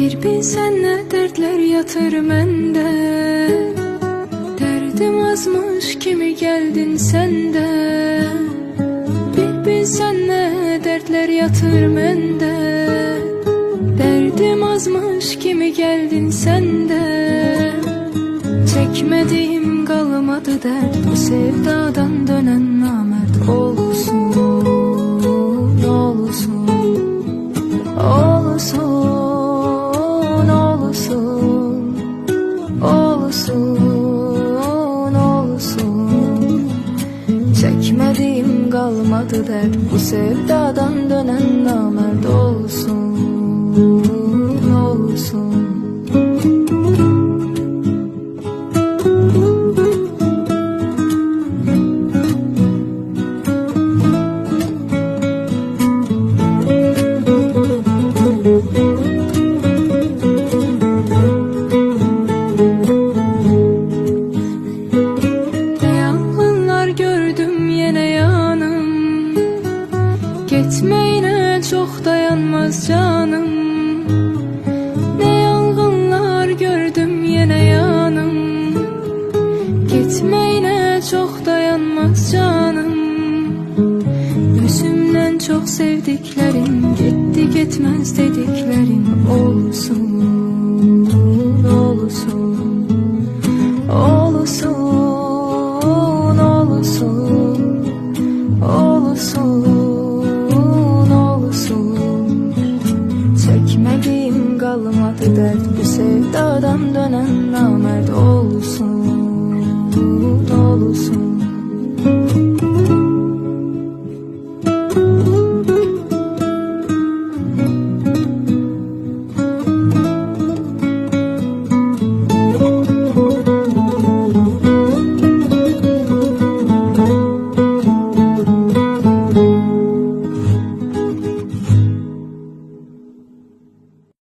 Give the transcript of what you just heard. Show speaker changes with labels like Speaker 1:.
Speaker 1: Bir bilsən nə dərdlər yatır məndə Dərdim azmış kimi gəldin sən də Bir bilsən nə dərdlər yatır məndə Dərdim azmış kimi gəldin sən də Çəkmədiyim qalmadı dərd Bu sevdadan dönən namərd Olsun Olsun. Çəkmədiyim qalmadı dərd Bu sevdadan dönən Gitmeyine çok dayanmaz canım. Ne yangınlar gördüm yine yanım. Gitmeyine çok dayanmaz canım. Gözümden çok sevdiklerim Gitti gitmez dediklerim Olsun, olsun Olsun, olsun, Kalmadı dert bu sevdadan dönen namert olsun